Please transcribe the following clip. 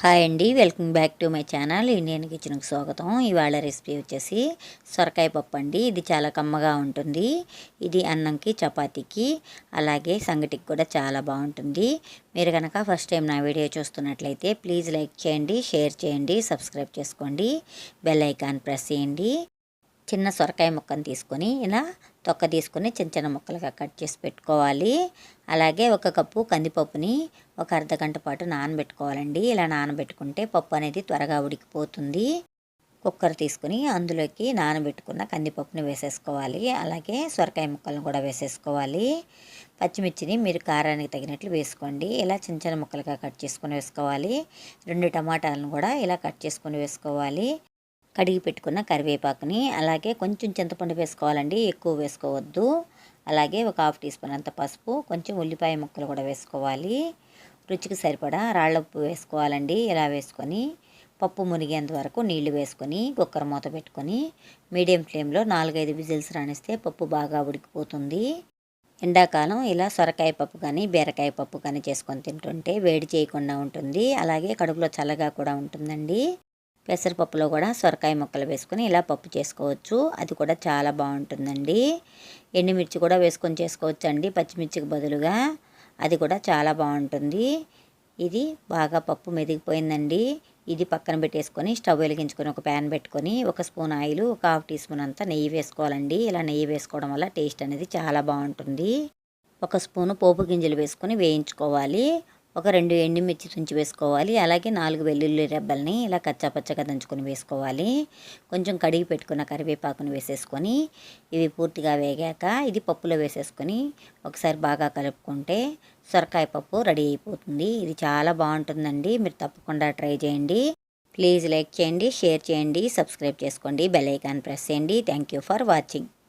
Hi అండి welcome back to my channel Indian కిచెన్కి స్వాగతం. ఇవాళ రెసిపీ వచ్చేసి సొరకాయ పప్పు అండి. ఇది చాలా కమ్మగా ఉంటుంది. ఇది అన్నంకి చపాతీకి అలాగే సంగటికి కూడా చాలా బాగుంటుంది. మీరు కనుక ఫస్ట్ టైం నా వీడియో చూస్తున్నట్లయితే ప్లీజ్ లైక్ చేయండి షేర్ చేయండి సబ్స్క్రైబ్ చేసుకోండి బెల్ ఐకాన్ ప్రెస్ చేయండి. చిన్న సొరకాయ ముక్కను తీసుకొని ఇలా తొక్క తీసుకొని చిన్న చిన్న ముక్కలుగా కట్ చేసి పెట్టుకోవాలి. అలాగే ఒక కప్పు కందిపప్పుని ఒక అర్ధ గంట పాటు నానబెట్టుకోవాలండి. ఇలా నానబెట్టుకుంటే పప్పు అనేది త్వరగా ఉడికిపోతుంది. కుక్కర్ తీసుకుని అందులోకి నానబెట్టుకున్న కందిపప్పుని వేసేసుకోవాలి. అలాగే సొరకాయ ముక్కలను కూడా వేసేసుకోవాలి. పచ్చిమిర్చిని మీరు కారానికి తగినట్లు వేసుకోండి. ఇలా చిన్న చిన్న ముక్కలుగా కట్ చేసుకొని వేసుకోవాలి. రెండు టమాటాలను కూడా ఇలా కట్ చేసుకొని వేసుకోవాలి. కడిగి పెట్టుకున్న కరివేపాకుని అలాగే కొంచెం చింతపండు వేసుకోవాలండి ఎక్కువ వేసుకోవద్దు. అలాగే ఒక హాఫ్ టీ స్పూన్ అంత పసుపు కొంచెం ఉల్లిపాయ ముక్కలు కూడా వేసుకోవాలి. రుచికి సరిపడా రాళ్ళ ఉప్పు వేసుకోవాలండి ఇలా వేసుకొని. పప్పు మునిగేంత వరకు నీళ్ళు వేసుకొని కుక్కర్ మూత పెట్టుకొని మీడియం ఫ్లేమ్లో నాలుగైదు విజిల్స్ రాణిస్తే పప్పు బాగా ఉడికిపోతుంది. ఎండాకాలం ఇలా సొరకాయ పప్పు కానీ బీరకాయ పప్పు కానీ చేసుకొని తింటుంటే వేడి చేయకుండా ఉంటుంది. అలాగే కడుపులో చల్లగా కూడా ఉంటుందండి. పెసరపప్పులో కూడా సొరకాయ ముక్కలు వేసుకొని ఇలా పప్పు చేసుకోవచ్చు. అది కూడా చాలా బాగుంటుందండి. ఎండుమిర్చి కూడా వేసుకొని చేసుకోవచ్చు అండి పచ్చిమిర్చికి బదులుగా అది కూడా చాలా బాగుంటుంది. ఇది బాగా పప్పు మెదిగిపోయిందండి. ఇది పక్కన పెట్టేసుకొని స్టవ్ వెలిగించుకొని ఒక ప్యాన్ పెట్టుకొని ఒక స్పూన్ ఆయిల్ ఒక హాఫ్ టీ స్పూన్ అంతా నెయ్యి వేసుకోవాలండి. ఇలా నెయ్యి వేసుకోవడం వల్ల టేస్ట్ అనేది చాలా బాగుంటుంది. ఒక స్పూను పోపు గింజలు వేసుకొని వేయించుకోవాలి. ఒక రెండు ఎండుమిర్చి తుంచి వేసుకోవాలి. అలాగే నాలుగు వెల్లుల్లి రెబ్బల్ని ఇలా కచ్చాపచ్చగా దంచుకొని వేసుకోవాలి. కొంచెం కడిగి పెట్టుకున్న కరివేపాకుని వేసేసుకొని ఇవి పూర్తిగా వేగాక ఇది పప్పులో వేసేసుకొని ఒకసారి బాగా కలుపుకుంటే సొరకాయ పప్పు రెడీ అయిపోతుంది. ఇది చాలా బాగుంటుందండి. మీరు తప్పకుండా ట్రై చేయండి. ప్లీజ్ లైక్ చేయండి షేర్ చేయండి సబ్స్క్రైబ్ చేసుకోండి బెల్ ఐకాన్ ప్రెస్ చేయండి. Thank you for watching.